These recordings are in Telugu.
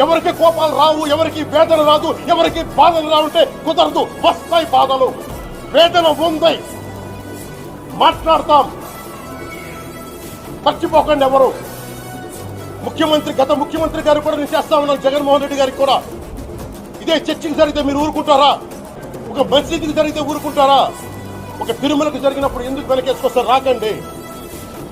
ఎవరికి కోపాలు రావు ఎవరికి వేదన రాదు ఎవరికి బాధలు రావుంటే కుదరదు. వస్తాయి బాధలు. వేదన ఉంది. మాట్లాడతాం. మర్చిపోకండి ఎవరు. ముఖ్యమంత్రి గత ముఖ్యమంత్రి గారు కూడా నేను చేస్తా ఉన్నాను. జగన్మోహన్ రెడ్డి గారికి కూడా. ఇదే చర్చకి జరిగితే మీరు ఊరుకుంటారా? ఒక మసీదుకి జరిగితే ఊరుకుంటారా? ఒక తిరుమలకు జరిగినప్పుడు ఎందుకు వెనకేసుకొస్తారు? రాకండి.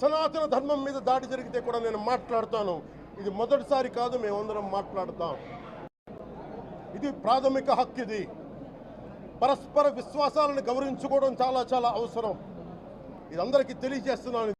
సనాతన ధర్మం మీద దాడి జరిగితే కూడా నేను మాట్లాడతాను. ఇది మొదటిసారి కాదు మేమందరం మాట్లాడతాం. ఇది ప్రాథమిక హక్కు ఇది. పరస్పర విశ్వాసాలను గౌరవించుకోవడం చాలా చాలా అవసరం. ఇది అందరికీ తెలియజేస్తున్నాను.